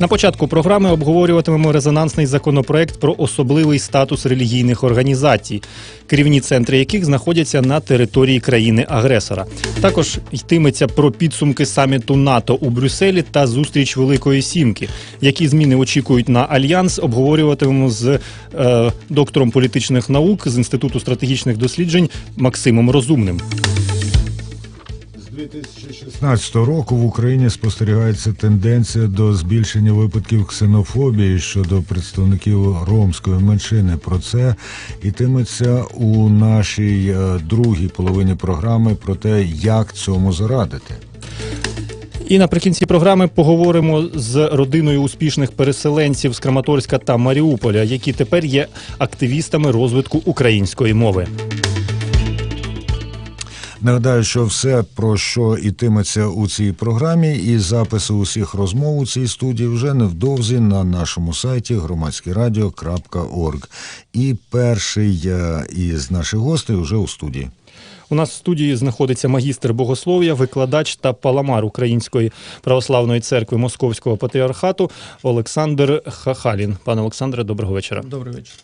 На початку програми обговорюватимемо резонансний законопроект про особливий статус релігійних організацій, керівні центри яких знаходяться на території країни-агресора. Також йтиметься про підсумки саміту НАТО у Брюсселі та зустріч Великої Сімки. Які зміни очікують на альянс, обговорюватимемо з е, доктором політичних наук з інституту стратегічних досліджень Максимом Розумним. З 2016 року в Україні спостерігається тенденція до збільшення випадків ксенофобії щодо представників ромської меншини. Про це йтиметься у нашій е, другій половині програми про те, як цьому зарадити. І наприкінці програми поговоримо з родиною успішних переселенців з Краматорська та Маріуполя, які тепер є активістами розвитку української мови. Нагадаю, що все, про що йтиметься у цій програмі, і записи усіх розмов у цій студії вже невдовзі на нашому сайті громадськерадіо.орг. І перший е, із наших гостей вже у студії. У нас в студії знаходиться магістр богослов'я, викладач та паламар Української православної церкви Московського патріархату Олександр Хахалін. Пане Олександре, доброго вечора. Добрий вечір.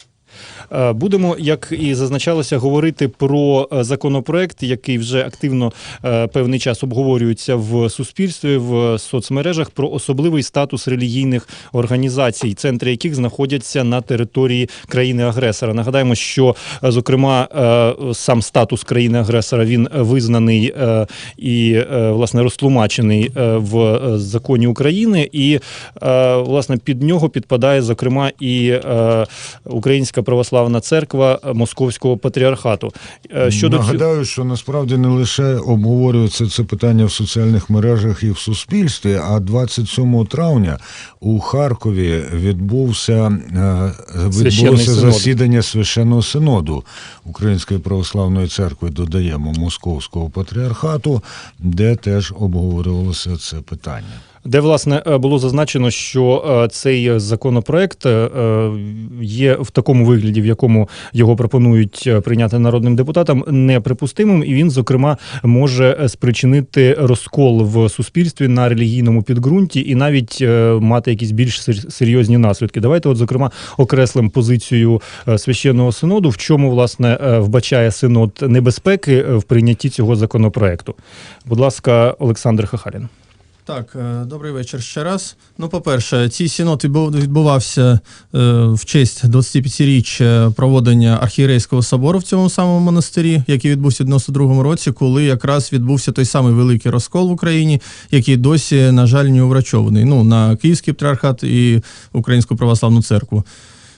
Е, Будемо, як і зазначалося, говорити про е, законопроект, який вже активно е, певний час обговорюється в суспільстві, в соцмережах про особливий статус релігійних організацій, центри яких знаходяться на території країни-агресора. Нагадаємо, що зокрема сам статус країни-агресора він визнаний і власне розтлумачений в законі України, і власне під нього підпадає зокрема і Українська православна церква Московського патріархату. Е, Щодо Нагадаю, що насправді не лише обговорюється це питання в соціальних мережах і в суспільстві, а 27 травня у Харкові відбувся, е, відбулося засідання священного синоду Української православної церкви, додаємо Московського патріархату, де теж обговорювалося це питання. Де власне е, було зазначено, що е, цей законопроект е, є в такому вигляді, в якому його пропонують прийняти народним депутатам, неприпустимим, і він, зокрема, може спричинити розкол в суспільстві на релігійному підґрунті і навіть мати якісь більш серйозні наслідки. Давайте, от зокрема, окреслимо позицію священного синоду, в чому власне вбачає синод небезпеки в прийнятті цього законопроекту. Будь ласка, Олександр Хахалін. Так, е, добрий вечір ще раз. Ну, по-перше, синод відбу- відбувався е, в честь 25-річчя проводення архієрейського собору в цьому самому монастирі, який відбувся в 92-му році, коли якраз відбувся той самий великий розкол в Україні, який досі, на жаль, не уврачований. Ну, на Київський патріархат і Українську православну церкву.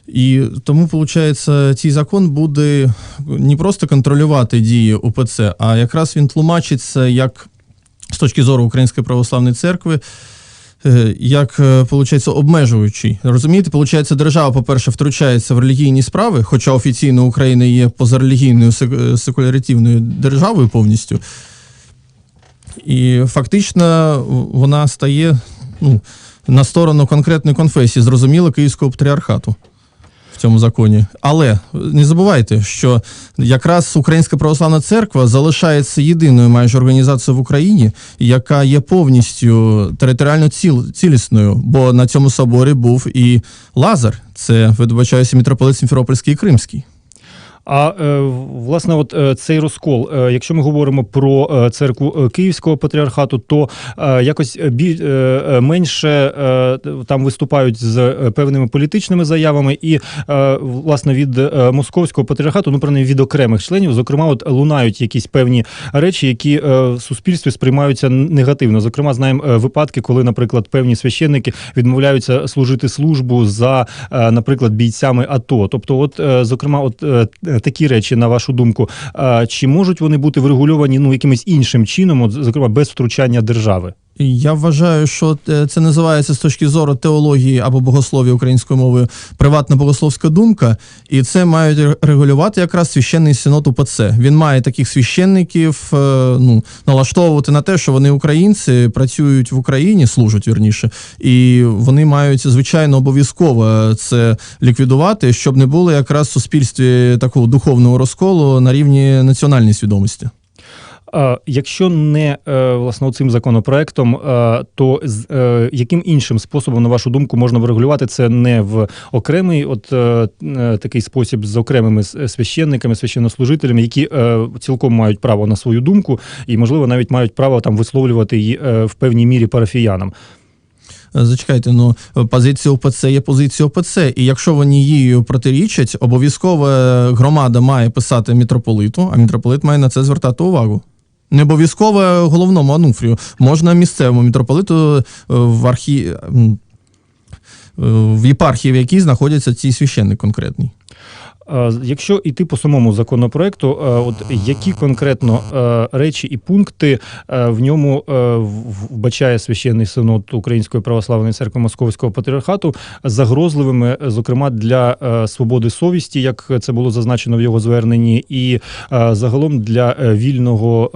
І тому, виходить, цей закон буде не просто контролювати дії УПЦ, а якраз він тлумачиться як з точки зору Української православної церкви, е, як виходить, обмежуючий. Розумієте, виходить, держава, по-перше, втручається в релігійні справи, хоча офіційно Україна є позарелігійною сек- е, секуляритивною державою повністю. І фактично вона стає ну, на сторону конкретної конфесії, зрозуміло, Київського патріархату в цьому законі. Але не забувайте, що якраз Українська православна церква залишається єдиною майже організацією в Україні, яка є повністю територіально ціл, цілісною, бо на цьому соборі був і Лазар, це вибачаюся мітрополит Сімферопольський і Кримський. А е, власне, от е, цей розкол, е, якщо ми говоримо про церкву Київського патріархату, то якось бі, е, менше там виступають з певними політичними заявами, і власне від московського патріархату, ну принаймні від окремих членів, зокрема, от лунають якісь певні речі, які в суспільстві сприймаються негативно. Зокрема, знаємо випадки, коли, наприклад, певні священники відмовляються служити службу за, наприклад, бійцями АТО. Тобто, от зокрема, от такі речі, на вашу думку, чи можуть вони бути врегульовані ну якимось іншим чином, от, зокрема без втручання держави? Я вважаю, що е, це називається з точки зору теології або богослов'я українською мовою приватна богословська думка, і це мають регулювати якраз священний синод УПЦ. Він має таких священників е, ну, налаштовувати на те, що вони українці працюють в Україні, служать вірніше, і вони мають звичайно обов'язково це ліквідувати, щоб не було якраз в суспільстві такого духовного розколу на рівні національної свідомості. Якщо не е, власне цим законопроектом, е, то з е, яким іншим способом, на вашу думку, можна врегулювати це не в окремий, от такий спосіб з окремими священниками, священнослужителями, які цілком мають право на свою думку, і можливо навіть мають право там висловлювати її в певній мірі парафіянам. Зачекайте, ну позиція ОПЦ є позиція ОПЦ, і якщо вони її протирічать, обов'язково громада має писати мітрополиту, а мітрополит має на це звертати увагу. Не обов'язково головному ануфрію. Можна місцевому мітрополиту е, в архі... е, в єпархії, в якій знаходяться ці священник конкретний. Е, Якщо йти по самому законопроекту, е, от які конкретно е, речі і пункти в ньому вбачає священний синод Української православної церкви Московського патріархату загрозливими, зокрема для свободи совісті, як це було зазначено в його зверненні, і загалом для вільного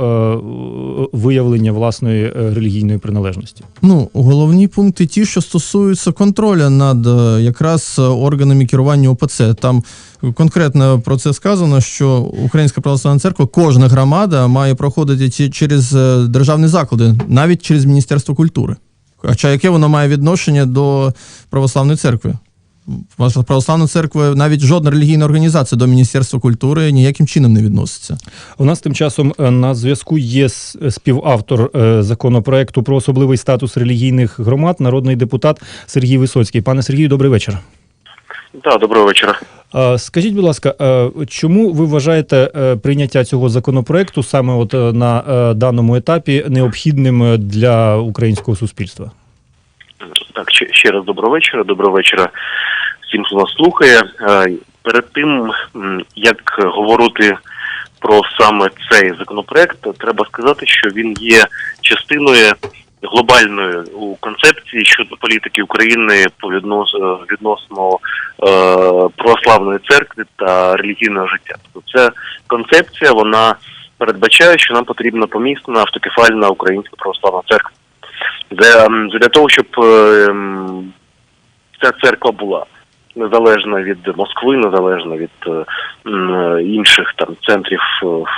виявлення власної релігійної приналежності? Ну, головні пункти ті, що стосуються контролю над якраз органами керування ОПЦ. Там конкретно про це сказано, що Українська православна церква, кожна громада має проходити через е, державні заклади, навіть через Міністерство культури. Хоча яке воно має відношення до православної церкви? Православна церква, навіть жодна релігійна організація до Міністерства культури ніяким чином не відноситься. У нас тим часом е, на зв'язку є співавтор е, законопроекту про особливий статус релігійних громад, народний депутат Сергій Висоцький. Пане Сергію, добрий вечір. Так, доброго вечора. Скажіть, будь ласка, чому ви вважаєте е, прийняття цього законопроекту саме от е, на е, даному етапі необхідним для українського суспільства? Так, ще, раз доброго вечора. Доброго вечора всім, хто нас слухає. Перед тим, як говорити про саме цей законопроект, треба сказати, що він є частиною глобальної у концепції щодо політики України по віднос, е, відносно е, православної церкви та релігійного життя. Тобто ця концепція вона передбачає, що нам потрібна помісна автокефальна українська православна церква. Для, для того, щоб е, ця церква була незалежна від Москви, незалежна від е, інших там центрів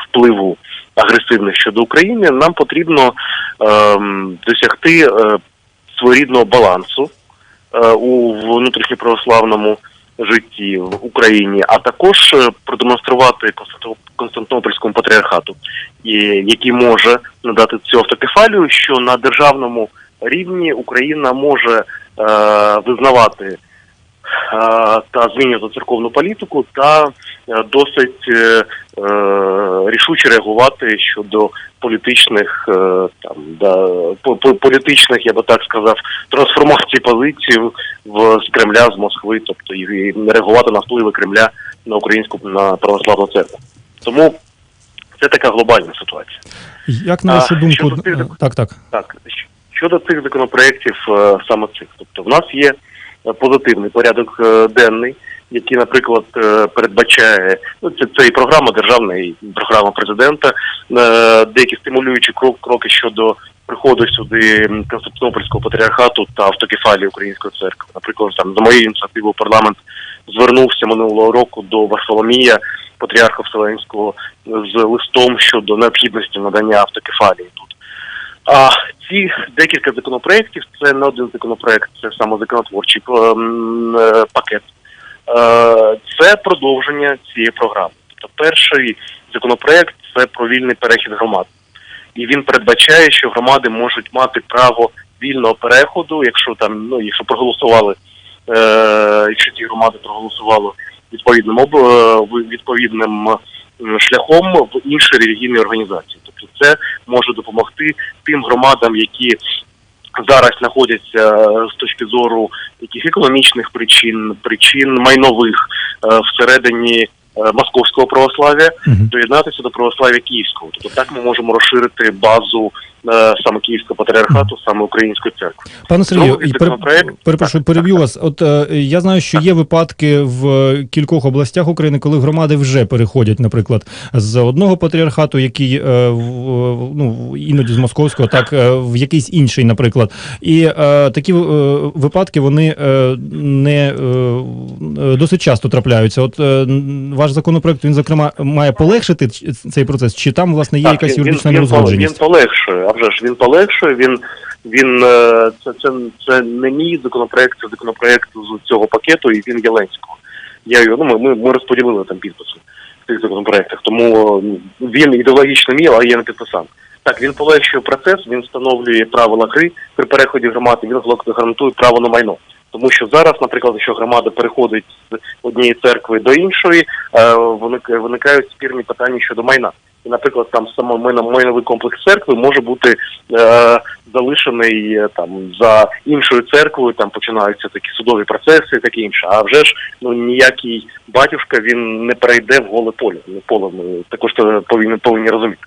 впливу агресивних щодо України, нам потрібно е, м, досягти е, своєрідного балансу е, у внутрішньоправославному житті в Україні, а також е, продемонструвати Константино- Константинопольському патріархату, який може надати цю автокефалію, що на державному рівні Україна може е, визнавати е, та змінювати церковну політику та е, досить е, рішуче реагувати щодо політичних там да по- по- політичних, я би так сказав, трансформацій позицій в з Кремля з Москви, тобто і реагувати на впливи Кремля на українську на православну церкву. Тому це така глобальна ситуація. Як на вашу думку, щодо так, так. Так, щодо цих законопроєктів, саме цих, тобто в нас є позитивний порядок е, денний, який, наприклад, е, передбачає ну це, це і програма державна, і програма президента, е, деякі стимулюючі крок, кроки щодо приходу сюди Константинопольського патріархату та автокефалії Української церкви. Наприклад, там за моєю ініціативою парламент звернувся минулого року до Варфоломія, патріарха Вселенського, з листом щодо необхідності надання автокефалії тут. А ці декілька законопроєктів це не один законопроєкт, це саме законотворчий ем, е, пакет. Е, Це продовження цієї програми. Тобто, перший законопроєкт це про вільний перехід громад, і він передбачає, що громади можуть мати право вільного переходу, якщо там ну якщо проголосували, е, якщо ці громади проголосували відповідним об е, відповідним шляхом в інші релігійні організації. Тобто, це може допомогти тим громадам, які зараз знаходяться е, з точки зору яких економічних причин, причин майнових е, всередині е, московського православ'я, Мгм. доєднатися до православ'я київського. Тобто так ми можемо розширити базу саме Київського патріархату, саме Української церкви. Пане Сергію, і пере- законопроект. перепрошую, переб'ю вас. От е, я знаю, що є випадки в кількох областях України, коли громади вже переходять, наприклад, з одного патріархату, який е, в- ну іноді з московського, так е, в якийсь інший, наприклад. І е, такі е, випадки вони е, не е, е, досить часто трапляються. От е, ваш законопроект він зокрема має полегшити цей процес, чи там власне є якась юридична нерозгодженість? він полегшує, вже ж він полегшує. Він він е, це, це, це не мій законопроект, це законопроект з цього пакету, і він Єленського. Я його ну ми, ми, розподілили там підписи в цих законопроектах, тому е, він ідеологічно мій, але я не підписав. Так, він полегшує процес, він встановлює правила гри при переході громади, він гарантує право на майно. Тому що зараз, наприклад, якщо громада переходить з однієї церкви до іншої, е, виник- виникають спірні питання щодо майна. І, наприклад, там саме майновий комплекс церкви може бути е, залишений е, там за іншою церквою, там починаються такі судові процеси, таке інше. А вже ж ну ніякий батюшка він не перейде в голе поле. Не поле ми також повинні повинні розуміти.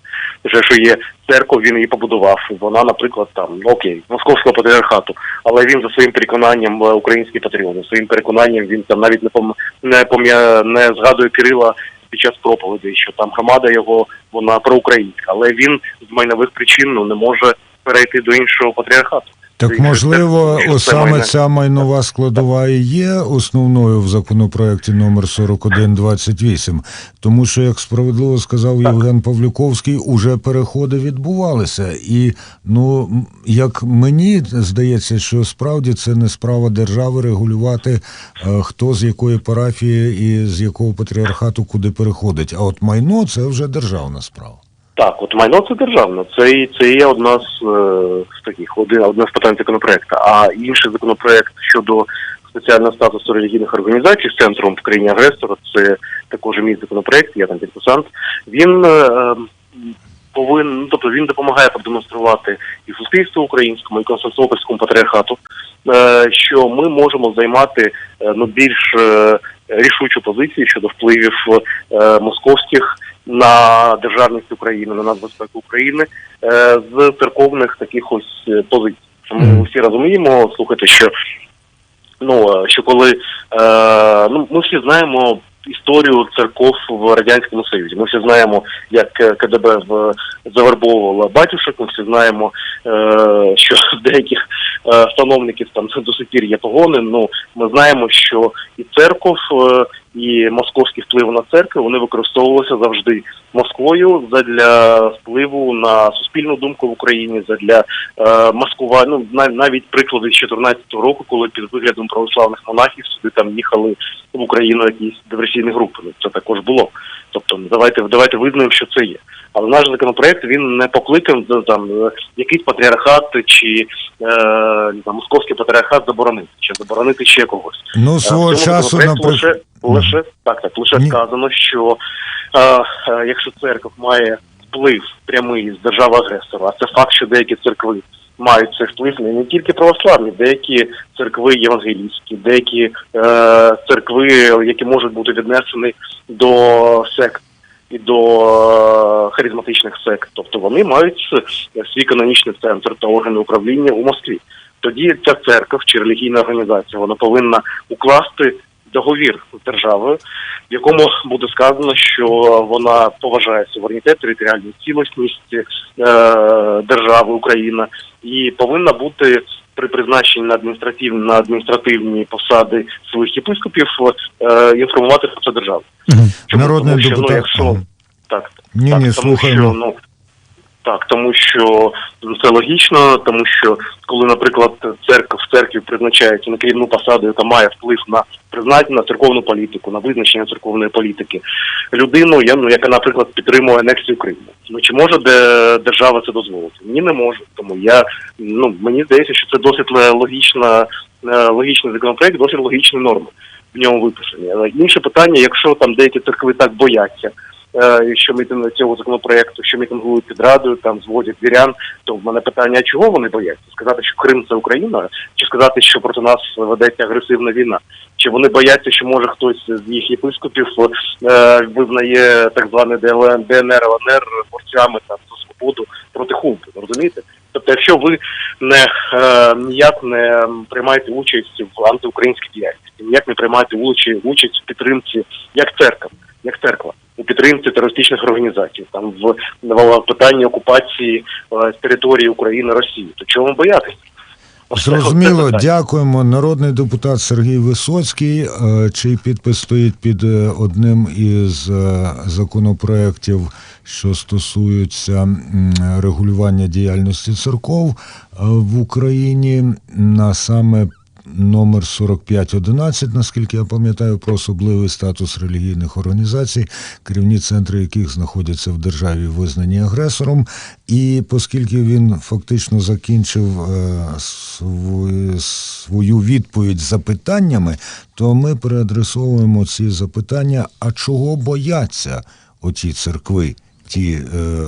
Що є церква, він її побудував. Вона, наприклад, там ну, окей, московського патріархату, але він за своїм переконанням е, український патріот, за своїм переконанням він там навіть не пом не пом'я не згадує Кирила під час проповіді, що там громада його вона проукраїнська, але він з майнових причин ну не може перейти до іншого патріархату. Так можливо, це- саме ця майнова складова і є основною в законопроекті номер 4128, тому що, як справедливо сказав Євген Павлюковський, уже переходи відбувалися. І ну як мені здається, що справді це не справа держави регулювати, е, хто з якої парафії і з якого патріархату куди переходить. А от майно це вже державна справа. Так, от майно це державне. Це це є одна з, е, таких один одне з питань законопроекту. А інший законопроект щодо спеціального статусу релігійних організацій з центром в країні агресора, це також мій законопроект, я там підписант. Він е, е, повинен, ну, тобто він допомагає продемонструвати і суспільству українському, і Константинопольському патріархату, е, що ми можемо займати е, ну більш е, рішучу позицію щодо впливів е, московських на державність України, на нацбезпеку України е, з церковних таких ось е, позицій. Ми всі розуміємо, слухайте, що ну е, що коли е, ну ми всі знаємо історію церков в радянському союзі. Ми всі знаємо, як КДБ в завербовувала батюшок. Ми всі знаємо, е, що деяких становників там до сих пір є погони. Ну ми знаємо, що і церков, і московський вплив на церкву вони використовувалися завжди Москвою задля впливу на суспільну думку в Україні, задля е, маскування. Ну нав- навіть приклади з 14-го року, коли під виглядом православних монахів сюди там їхали в Україну якісь диверсійні групи. Ну, це також було. Тобто, давайте давайте визнаємо, що це є. Але наш законопроект він не покликав там якийсь патріархат чи е, знаю, московський патріархат заборонити, чи заборонити ще когось. Ну Е, свого часу, наприклад. лише, лише так, так, лише Ні. сказано, що е, е, якщо церква має вплив прямий з держави агресора, а це факт, що деякі церкви мають цей вплив не, тільки православні, деякі церкви євангелійські, деякі е, церкви, які можуть бути віднесені до сект. І до е, харизматичних сект, тобто вони мають свій канонічний центр та органи управління у Москві. Тоді ця церква чи релігійна організація вона повинна укласти договір з державою, в якому буде сказано, що вона поважає суверенітет, територіальну цілісність е, держави Україна і повинна бути при призначенні на адміністративні на адміністративні посади своїх єпископів е, інформувати про це державу. Чому? Народний що, депутат. Ну, якщо так, Ні, так, ні, тому слухаємо. що ну так, тому що ну, це логічно, тому що коли, наприклад, церква в церкві призначається на керівну посаду, яка має вплив на призначення на церковну політику, на визначення церковної політики, людину, я ну яка, наприклад, підтримує анексію Криму. Ну чи може де держава це дозволити? Ні, не може. Тому я ну мені здається, що це досить логічна, е, логічний законопроект, досить логічні норми в ньому виписані. Але інше питання, якщо там деякі церкви так бояться що мітинг цього законопроекту, що мітингують під радою, там зводять вірян. То в мене питання, чого вони бояться? Сказати, що Крим це Україна, чи сказати, що проти нас ведеться агресивна війна? Чи вони бояться, що може хтось з їх єпископів е, визнає так ДЛН, ДНР, ЛНР борцями там за свободу проти хунти? Розумієте? Тобто, якщо ви не е, ніяк не приймаєте участь в антиукраїнській діяльності, ніяк не приймаєте участь, участь в підтримці, як церква, як церква у підтримці терористичних організацій, там в, в питанні окупації е, території України Росії, то чого боятися? Зрозуміло, дякуємо. Народний депутат Сергій Висоцький, е, чий підпис стоїть під е, одним із е, законопроєктів, що стосуються регулювання діяльності церков в Україні, на саме номер 4511, наскільки я пам'ятаю, про особливий статус релігійних організацій, керівні центри яких знаходяться в державі, визнані агресором. І оскільки він фактично закінчив е, свою, відповідь запитаннями, то ми переадресовуємо ці запитання: а чого бояться оті церкви? Ті е,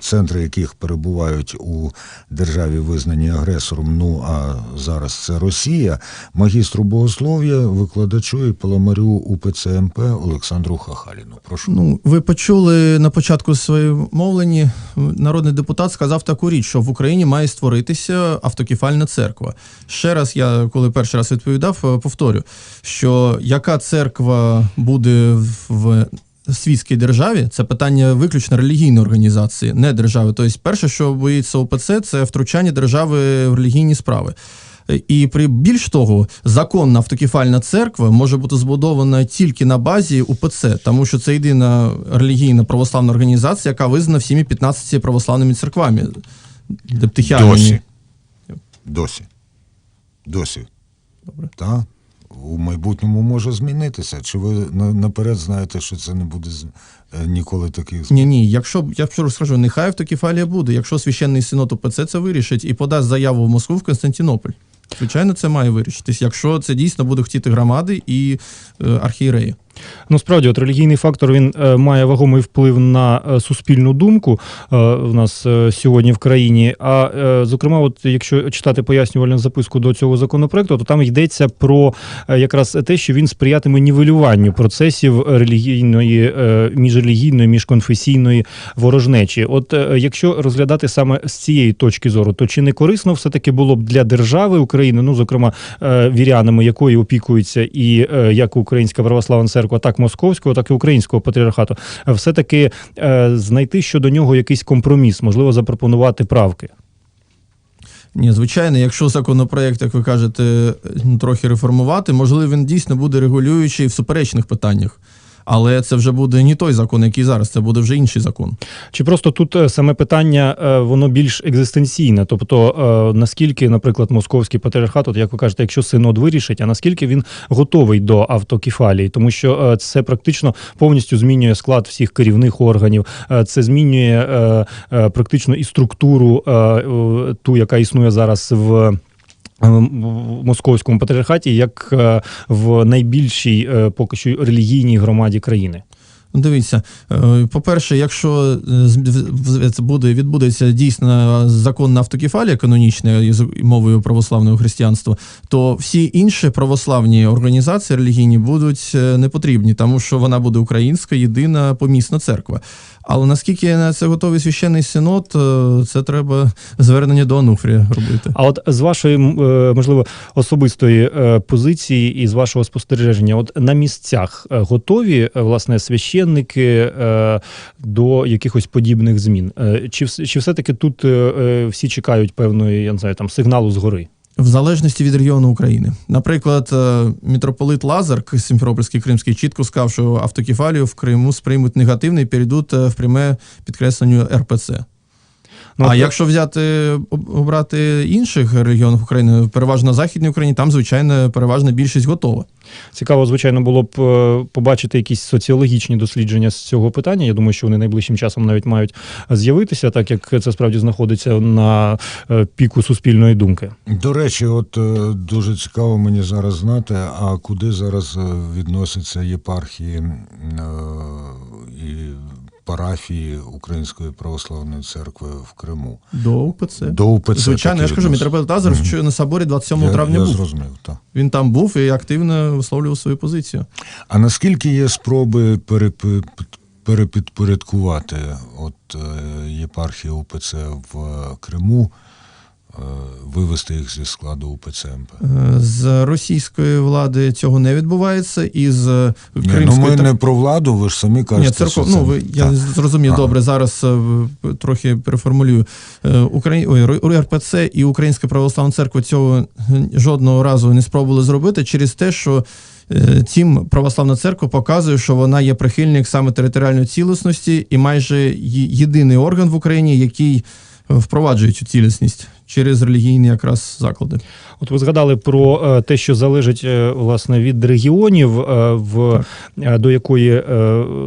центри, яких перебувають у державі, визнані агресором, ну а зараз це Росія, магістру богослов'я, викладачу і паламарю УПЦ МП Олександру Хахаліну. Прошу. Ну, ви почули на початку своєї мовлені, народний депутат сказав таку річ, що в Україні має створитися автокефальна церква. Ще раз, я коли перший раз відповідав, повторю, що яка церква буде в світській державі, це питання виключно релігійної організації, не держави. Тобто, перше, що боїться ОПЦ, це втручання держави в релігійні справи. І при більш того, законна автокефальна церква може бути збудована тільки на базі УПЦ, тому що це єдина релігійна православна організація, яка визнана всіми 15 православними церквами. Досі. Досі. Досі. Добре. Так? У майбутньому може змінитися. Чи ви на- наперед знаєте, що це не буде е, ніколи таких змін? Ні, ні, якщо я вчора розкажу, нехай автокефалія буде. Якщо священний синод УПЦ це вирішить і подасть заяву в Москву в Константинополь. Звичайно, це має вирішитись, якщо це дійсно буде хотіти громади і е, архієреї. Ну, справді, от релігійний фактор він е, має вагомий вплив на е, суспільну думку е, в нас сьогодні в країні. А зокрема, от якщо читати пояснювальну записку до цього законопроекту, то там йдеться про якраз те, що він сприятиме нівелюванню процесів релігійної, міжрелігійної, міжконфесійної ворожнечі. От якщо розглядати саме з цієї точки зору, то чи не корисно все таки було б для держави України, ну зокрема вірянами, якої опікується і як Українська православна церква, так московського, так і українського патріархату, е, все-таки е, знайти щодо нього якийсь компроміс, можливо, запропонувати правки. Ні, звичайно, якщо законопроект, як ви кажете, ну, трохи реформувати, можливо, він дійсно буде регулюючий в суперечних питаннях. Але це вже буде не той закон, який зараз, це буде вже інший закон. Чи просто тут е, саме питання е, воно більш екзистенційне? Тобто, е, наскільки, наприклад, московський патріархат, от як ви кажете, якщо синод вирішить, а наскільки він готовий до автокефалії, тому що це практично повністю змінює склад всіх керівних органів, це змінює практично і структуру ту, яка існує зараз в. Е, московському патріархаті як е, в найбільшій е, поки що релігійній громаді країни. Ну, Дивіться, е, по-перше, якщо е, це буде відбудеться дійсно законна автокефалія канонічна із мовою православного християнства, то всі інші православні організації релігійні будуть е, не потрібні, тому що вона буде українська, єдина помісна церква. Але наскільки на це готовий священний синод, це треба звернення до Ануфрія робити. А от з вашої можливо особистої позиції і з вашого спостереження, от на місцях готові власне священники е, до якихось подібних змін? Е, Чи чи все таки тут е, всі чекають певної я не знаю, там сигналу згори? В залежності від регіону України. Наприклад, мітрополит Лазар Сімферопольський Кримський чітко сказав, що автокефалію в Криму сприймуть негативно і перейдуть в пряме підкресленню РПЦ. Ну, а от, якщо взяти обрати інших регіонів України, переважно Західній Україні, там, звичайно, переважна більшість готова. Цікаво, звичайно, було б е, побачити якісь соціологічні дослідження з цього питання. Я думаю, що вони найближчим часом навіть мають з'явитися, так як це справді знаходиться на е, піку суспільної думки. До речі, от е, дуже цікаво мені зараз знати, а куди зараз відносяться єпархії е, і парафії Української православної церкви в Криму. До УПЦ. До УПЦ. Звичайно, я ж кажу, мітрополит Лазар що на соборі 27 Я, травня я був. зрозумів, так. Він там був і активно висловлював свою позицію. А наскільки є спроби переп... перепідпорядкувати от е, єпархію УПЦ в Криму, вивести їх зі складу УПЦ МП? Е, З російської влади цього не відбувається, і з Ні, ну ми не про владу, ви ж самі кажете. Ні, церков, що це- ну ви я Так. зрозумів Ага. добре. Зараз е, трохи переформулюю. Е, Украї... Ой, РПЦ і Українська православна церква цього е, жодного разу не спробували зробити через те, що е, цим православна церква показує, що вона є прихильник саме територіальної цілісності і майже єдиний орган в Україні, який е, впроваджує цю цілісність через релігійні якраз заклади. От ви згадали про е, те, що залежить е, власне від регіонів, е, в е, до якої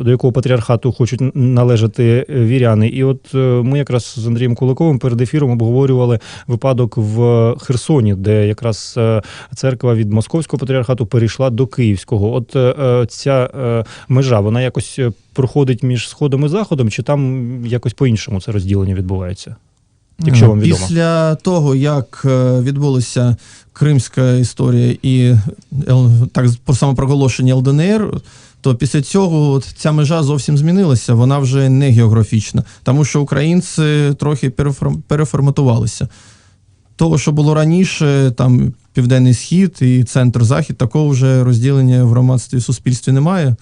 до якого патріархату хочуть належати віряни. І от ми якраз з Андрієм Куликовим перед ефіром обговорювали випадок в Херсоні, де якраз церква від московського патріархату перейшла до київського. От ця межа вона якось проходить між сходом і заходом, чи там якось по-іншому це розділення відбувається? Якщо вам відомо. Після того, як е, відбулася кримська історія і так про самопроголошення ЛДНР, то після цього от ця межа зовсім змінилася. Вона вже не географічна, тому що українці трохи переформ- переформатувалися. Того, що було раніше, там південний схід і центр-захід, такого вже розділення в громадстві і суспільстві немає.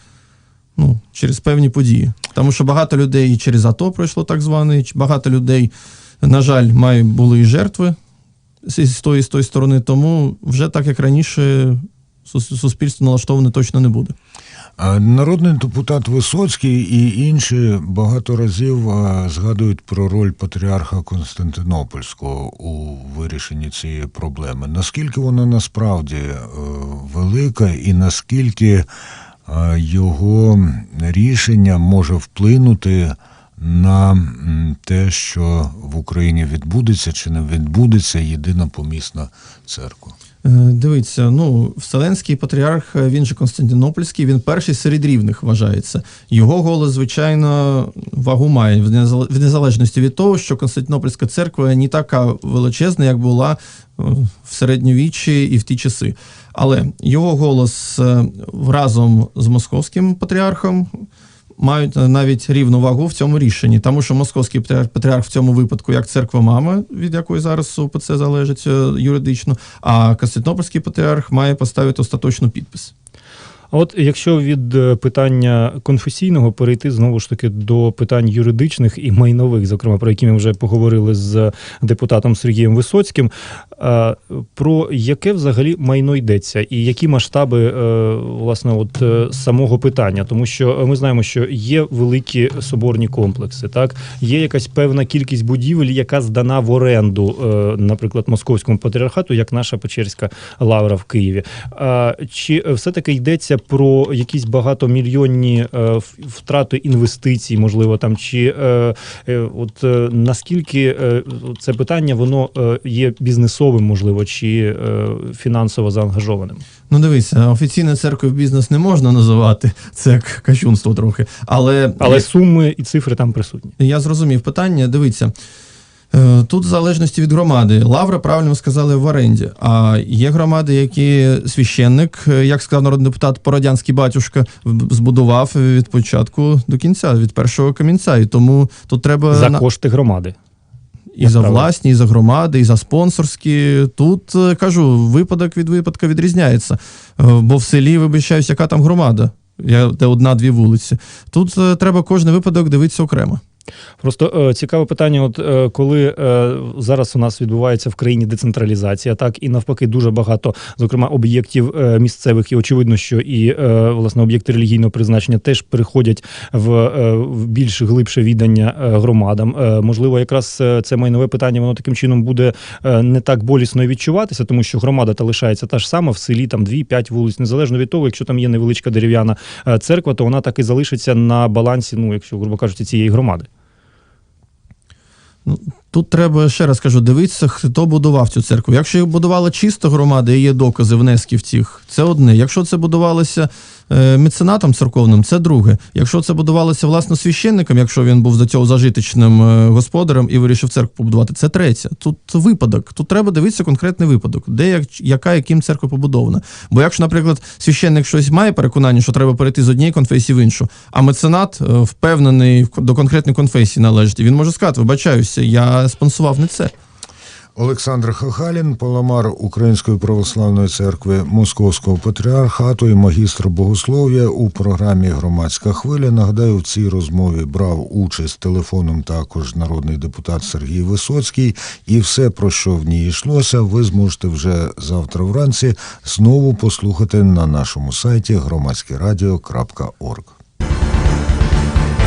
Ну, через певні події. Тому що багато людей через АТО пройшло так званий, чи багато людей, на жаль, має, були і жертви з, з, тої, з тої сторони, тому вже так, як раніше, суспільство налаштоване точно не буде. Народний депутат Висоцький і інші багато разів згадують про роль патріарха Константинопольського у вирішенні цієї проблеми. Наскільки вона насправді е, велика, і наскільки е, його рішення може вплинути на те, що в Україні відбудеться чи не відбудеться єдина помісна церква? Е, Дивіться, ну Вселенський патріарх, е, він же Константинопольський, він перший серед рівних вважається. Його голос, звичайно, вагу має в незале- незалежності від того, що Константинопольська церква не така величезна, як була е, в середньовіччі і в ті часи. Але його голос разом з московським патріархом. Мають е, навіть рівну вагу в цьому рішенні, тому що московський патріарх, в цьому випадку як церква мама, від якої зараз УПЦ залежить е, юридично, а Константинопольський патріарх має поставити остаточну підпис. А от якщо від е, питання конфесійного перейти знову ж таки до питань юридичних і майнових, зокрема про які ми вже поговорили з депутатом Сергієм Висоцьким, е, про яке взагалі майно йдеться, і які масштаби е, власне от самого питання, тому що ми знаємо, що є великі соборні комплекси, так є якась певна кількість будівель, яка здана в оренду, наприклад, московському патріархату, як наша Печерська лавра в Києві. Чи все-таки йдеться про якісь багатомільйонні е, втрати інвестицій, можливо, там, чи е, е, от наскільки це питання воно є бізнесовим, можливо, чи фінансово заангажованим? Ну, дивися, офіційна церква бізнес не можна називати, це як качунство трохи. Але, Але суми і цифри там присутні. Я зрозумів питання. Дивіться. Е, Тут в залежності від громади. Лавра, правильно сказали, в оренді. А є громади, які священник, е, як сказав народний депутат, Породянський батюшка, збудував від початку до кінця, від першого камінця. І тому тут треба За кошти громади. і за власні, і за громади, і за спонсорські. Тут е, кажу, випадок від випадка відрізняється. Бо в селі, вибачаюсь, яка там громада? Де одна-дві вулиці. Тут треба кожен випадок дивитися окремо. Просто е, цікаве питання: от е, коли е, зараз у нас відбувається в країні децентралізація, так і навпаки, дуже багато, зокрема, об'єктів місцевих, і очевидно, що і власне об'єкти релігійного призначення теж переходять в, в більш глибше віддання громадам. Можливо, якраз це майнове питання, воно таким чином буде не так болісно відчуватися, тому що громада та лишається та ж сама в селі, там 2-5 вулиць, незалежно від того, якщо там є невеличка дерев'яна церква, то вона так і залишиться на балансі, ну якщо грубо кажучи, цієї громади. Тут треба ще раз кажу, дивитися, хто будував цю церкву. Якщо її будувала чисто громада і є докази внесків цих, це одне. Якщо це будувалося меценатом церковним, це друге. Якщо це будувалося власно священником, якщо він був до цього зажиточним е, господарем і вирішив церкву побудувати, це третє. Тут випадок. Тут треба дивитися конкретний випадок, де як, яка яким церква побудована. Бо якщо, наприклад, священник щось має переконання, що треба перейти з однієї конфесії в іншу, а меценат е, впевнений до конкретної конфесії належить, він може сказати: вибачаюся, я спонсував не це. Олександр Хахалін, паламар Української православної церкви Московського патріархату і магістр богослов'я у програмі Громадська хвиля. Нагадаю, в цій розмові брав участь телефоном також народний депутат Сергій Висоцький. І все, про що в ній йшлося, ви зможете вже завтра вранці знову послухати на нашому сайті громадськерадіо.орг.